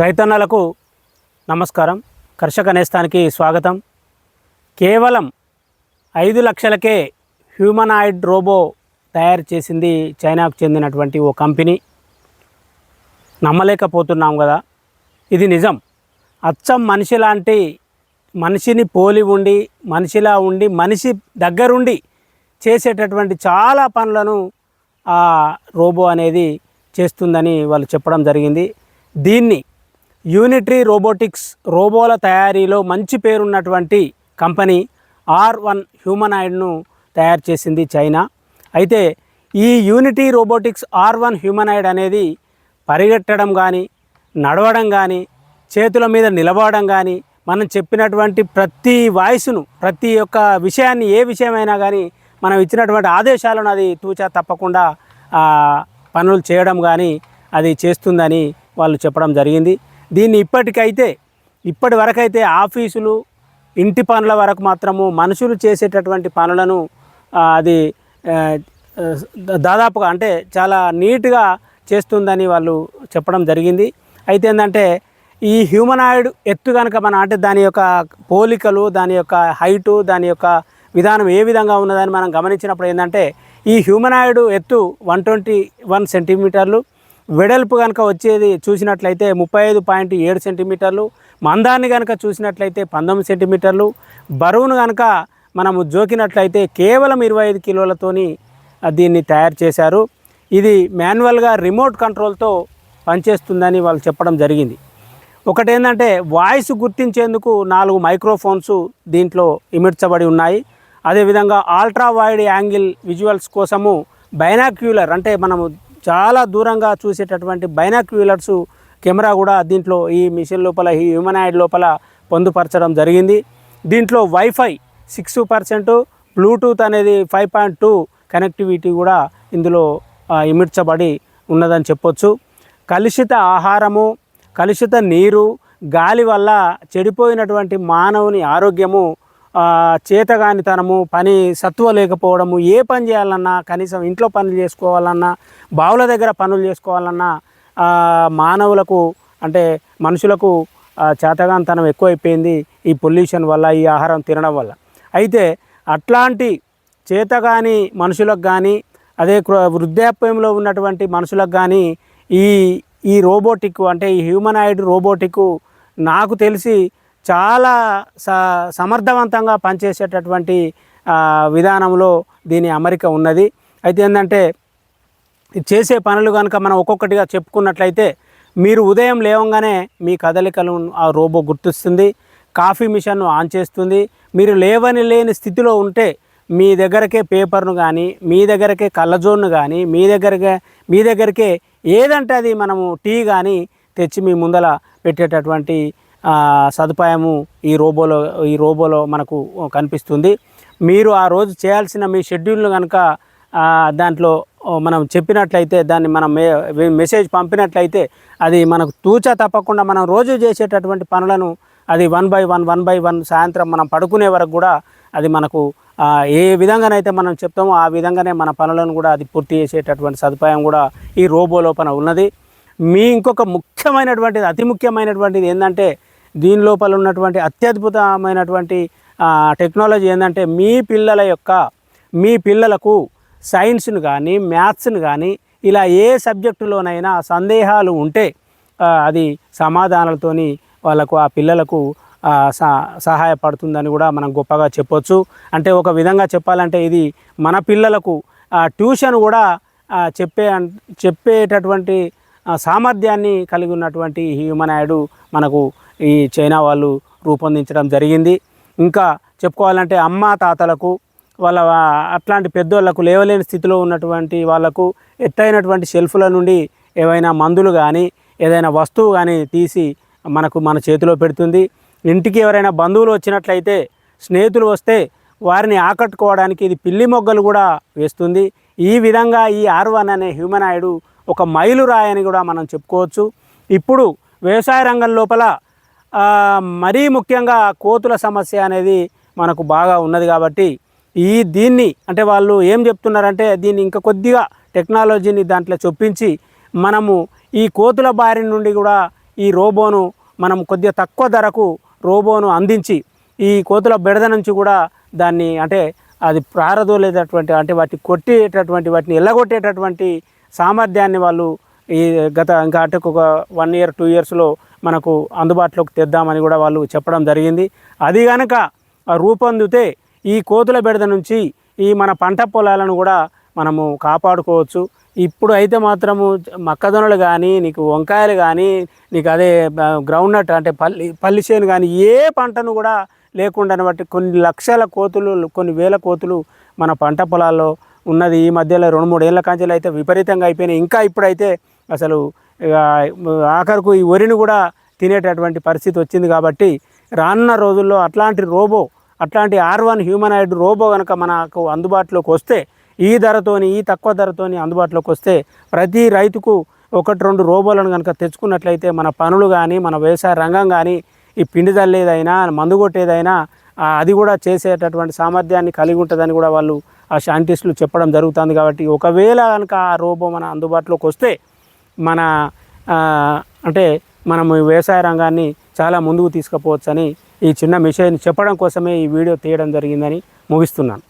రైతన్నలకు నమస్కారం. కర్షక నేస్తానికి స్వాగతం. కేవలం ఐదు లక్షలకే హ్యూమనాయిడ్ రోబో తయారు చేసింది చైనాకు చెందినటువంటి ఓ కంపెనీ. నమ్మలేకపోతున్నాం కదా. ఇది నిజం. అచ్చం మనిషి లాంటి మనిషిని పోలి ఉండి మనిషిలా ఉండి మనిషి దగ్గరుండి చేసేటటువంటి చాలా పనులను ఆ రోబో అనేది చేస్తుందని వాళ్ళు చెప్పడం జరిగింది. దీన్ని యూనిటరీ రోబోటిక్స్ రోబోల తయారీలో మంచి పేరున్నటువంటి కంపెనీ ఆర్ వన్ హ్యూమనాయిడ్ను తయారు చేసింది చైనా. అయితే ఈ Unitree robotics R one humanoid అనేది పరిగెట్టడం కానీ నడవడం కానీ చేతుల మీద నిలబడడం కానీ మనం చెప్పినటువంటి ప్రతి వాయిస్ను ప్రతి ఒక్క విషయాన్ని ఏ విషయమైనా కానీ మనం ఇచ్చినటువంటి ఆదేశాలను అది తూచా తప్పకుండా పనులు చేయడం కానీ అది చేస్తుందని వాళ్ళు చెప్పడం జరిగింది. దీన్ని ఇప్పటికైతే ఇప్పటి వరకైతే ఆఫీసులు ఇంటి పనుల వరకు మాత్రము మనుషులు చేసేటటువంటి పనులను అది దాదాపుగా అంటే చాలా నీట్గా చేస్తుందని వాళ్ళు చెప్పడం జరిగింది. అయితే ఏంటంటే ఈ హ్యూమనాయిడ్ ఎత్తు కనుక మనం అంటే దాని యొక్క పోలికలు దాని యొక్క హైటు దాని యొక్క విధానం ఏ విధంగా ఉన్నదని మనం గమనించినప్పుడు ఏంటంటే ఈ హ్యూమనాయిడ్ ఎత్తు వన్ ట్వంటీ వన్ సెంటీమీటర్లు వెడల్పు కనుక వచ్చేది చూసినట్లయితే ముప్పై ఐదు పాయింట్ ఏడు సెంటీమీటర్లు మందాన్ని కనుక చూసినట్లయితే పంతొమ్మిది సెంటీమీటర్లు బరువును కనుక మనము జోకినట్లయితే కేవలం ఇరవై ఐదు కిలోలతోని దీన్ని తయారు చేశారు. ఇది మాన్యువల్గా రిమోట్ కంట్రోల్తో పనిచేస్తుందని వాళ్ళు చెప్పడం జరిగింది. ఒకటి ఏంటంటే వాయిస్ గుర్తించేందుకు నాలుగు మైక్రోఫోన్స్ దీంట్లో ఇమిడ్చబడి ఉన్నాయి. అదేవిధంగా అల్ట్రా వైడ్ యాంగిల్ విజువల్స్ కోసము బైనాక్యులర్ అంటే మనము చాలా దూరంగా చూసేటటువంటి బైనాక్యులర్స్ కెమెరా కూడా దీంట్లో ఈ మిషన్ లోపల ఈ హ్యూమనాయిడ్ లోపల పొందుపరచడం జరిగింది. దీంట్లో వైఫై సిక్స్ పర్సెంట్ బ్లూటూత్ అనేది ఫైవ్ పాయింట్ టూ కనెక్టివిటీ కూడా ఇందులో ఇమిడ్చబడి ఉన్నదని చెప్పొచ్చు. కలుషిత ఆహారము కలుషిత నీరు గాలి వల్ల చెడిపోయినటువంటి మానవుని ఆరోగ్యము చేతగానితనము పని సత్వ లేకపోవడము ఏ పని చేయాలన్నా కనీసం ఇంట్లో పనులు చేసుకోవాలన్నా బావుల దగ్గర పనులు చేసుకోవాలన్నా మానవులకు అంటే మనుషులకు చేతగానితనం ఎక్కువైపోయింది ఈ పొల్యూషన్ వల్ల ఈ ఆహారం తినడం వల్ల. అయితే అట్లాంటి చేతగాని మనుషులకు కానీ అదే కృ- వృద్ధాప్యంలో ఉన్నటువంటి మనుషులకు కానీ ఈ ఈ రోబోటిక్ అంటే ఈ హ్యూమనాయిడ్ రోబోటిక్ నాకు తెలిసి చాలా స సమర్థవంతంగా పనిచేసేటటువంటి విధానంలో దీని అమరిక ఉన్నది. అయితే ఏంటంటే చేసే పనులు కనుక మనం ఒక్కొక్కటిగా చెప్పుకున్నట్లయితే మీరు ఉదయం లేవంగానే మీ కదలికలను ఆ రోబో గుర్తిస్తుంది కాఫీ మిషన్ను ఆన్ చేస్తుంది. మీరు లేవని లేని స్థితిలో ఉంటే మీ దగ్గరకే పేపర్ను కానీ మీ దగ్గరకే కళ్ళజోన్ను కానీ మీ దగ్గరకే మీ దగ్గరకే ఏదంటే అది మనము టీ కానీ తెచ్చి మీ ముందల పెట్టేటటువంటి సదుపాయము ఈ రోబోలో ఈ రోబోలో మనకు కనిపిస్తుంది. మీరు ఆ రోజు చేయాల్సిన మీ షెడ్యూల్ను కనుక దాంట్లో మనం చెప్పినట్లయితే దాన్ని మనం మే మెసేజ్ పంపినట్లయితే అది మనకు తూచా తప్పకుండా మనం రోజు చేసేటటువంటి పనులను అది one by one one by one సాయంత్రం మనం పడుకునే వరకు కూడా అది మనకు ఏ విధంగానైతే మనం చెప్తామో ఆ విధంగానే మన పనులను కూడా అది పూర్తి చేసేటటువంటి సదుపాయం కూడా ఈ రోబో లోపల ఉన్నది. మీ ఇంకొక ముఖ్యమైనటువంటిది అతి ముఖ్యమైనటువంటిది ఏంటంటే దీని లోపల ఉన్నటువంటి అత్యద్భుతమైనటువంటి టెక్నాలజీ ఏంటంటే మీ పిల్లల యొక్క మీ పిల్లలకు సైన్స్ను కానీ మ్యాథ్స్ను కానీ ఇలా ఏ సబ్జెక్టులోనైనా సందేహాలు ఉంటే అది సమాధానాలతోని వాళ్ళకు ఆ పిల్లలకు సహాయపడుతుందని కూడా మనం గొప్పగా చెప్పొచ్చు. అంటే ఒక విధంగా చెప్పాలంటే ఇది మన పిల్లలకు ట్యూషన్ కూడా చెప్పే అన్- చెప్పేటటువంటి సామర్థ్యాన్ని కలిగి ఉన్నటువంటి హ్యూమనాయిడ్ మనకు ఈ చైనా వాళ్ళు రూపొందించడం జరిగింది. ఇంకా చెప్పుకోవాలంటే అమ్మ తాతలకు వాళ్ళ అట్లాంటి పెద్దోళ్ళకు లేవలేని స్థితిలో ఉన్నటువంటి వాళ్ళకు ఎత్తైనటువంటి షెల్ఫ్ల నుండి ఏవైనా మందులు కానీ ఏదైనా వస్తువు కానీ తీసి మనకు మన చేతిలో పెడుతుంది. ఇంటికి ఎవరైనా బంధువులు వచ్చినట్లయితే స్నేహితులు వస్తే వారిని ఆకట్టుకోవడానికి ఇది పిల్లి మొగ్గలు కూడా వేస్తుంది. ఈ విధంగా ఈ ఆర్ వన్ అనే హ్యూమనాయుడు ఒక మైలురాయి కూడా మనం చెప్పుకోవచ్చు. ఇప్పుడు వ్యవసాయ రంగం లోపల మరీ ముఖ్యంగా కోతుల సమస్య అనేది మనకు బాగా ఉన్నది కాబట్టి ఈ దీన్ని అంటే వాళ్ళు ఏం చెప్తున్నారంటే దీన్ని ఇంకా కొద్దిగా టెక్నాలజీని దాంట్లో చొప్పించి మనము ఈ కోతుల బారి నుండి కూడా ఈ రోబోను మనం కొద్దిగా తక్కువ ధరకు రోబోను అందించి ఈ కోతుల బెడద నుంచి కూడా దాన్ని అంటే అది ప్రారదోలేటటువంటి అంటే వాటిని కొట్టేటటువంటి వాటిని ఎల్లగొట్టేటటువంటి సామర్థ్యాన్ని వాళ్ళు ఈ గత ఇంకా అంటే ఒక వన్ ఇయర్ టూ ఇయర్స్లో మనకు అందుబాటులోకి తెద్దామని కూడా వాళ్ళు చెప్పడం జరిగింది. అది కనుక రూపొందితే ఈ కోతుల బెడద నుంచి ఈ మన పంట పొలాలను కూడా మనము కాపాడుకోవచ్చు. ఇప్పుడు అయితే మాత్రము మొక్కజొన్నలు కానీ నీకు వంకాయలు కానీ నీకు అదే గ్రౌండ్ నట్ అంటే పల్లి పల్లి చేను కానీ ఏ పంటను కూడా లేకుండా బట్టి కొన్ని లక్షల కోతులు కొన్ని వేల కోతులు మన పంట పొలాల్లో ఉన్నది ఈ మధ్యలో రెండు మూడు ఏళ్ళ కాంచెలు అయితే విపరీతంగా అయిపోయినాయి. ఇంకా ఇప్పుడైతే అసలు ఆఖరుకు ఈ వరిని కూడా తినేటటువంటి పరిస్థితి వచ్చింది కాబట్టి రానున్న రోజుల్లో అట్లాంటి రోబో అట్లాంటి ఆర్ వన్ హ్యూమనాయిడ్ రోబో కనుక మనకు అందుబాటులోకి వస్తే ఈ ధరతోని ఈ తక్కువ ధరతోని అందుబాటులోకి వస్తే ప్రతి రైతుకు ఒకటి రెండు రోబోలను కనుక తెచ్చుకున్నట్లయితే మన పనులు కానీ మన వ్యవసాయ రంగం కానీ ఈ పిండి చల్లేదైనా మందు కొట్టేదైనా అది కూడా చేసేటటువంటి సామర్థ్యాన్ని కలిగి ఉంటుందని కూడా వాళ్ళు ఆ సైంటిస్టులు చెప్పడం జరుగుతుంది కాబట్టి ఒకవేళ కనుక ఆ రోబో మన అందుబాటులోకి వస్తే మన అంటే మనం ఈ వ్యవసాయ రంగాన్ని చాలా ముందుకు తీసుకుపోవచ్చని ఈ చిన్న విషయాన్ని చెప్పడం కోసమే ఈ వీడియో తీయడం జరిగిందని ముగిస్తున్నాను.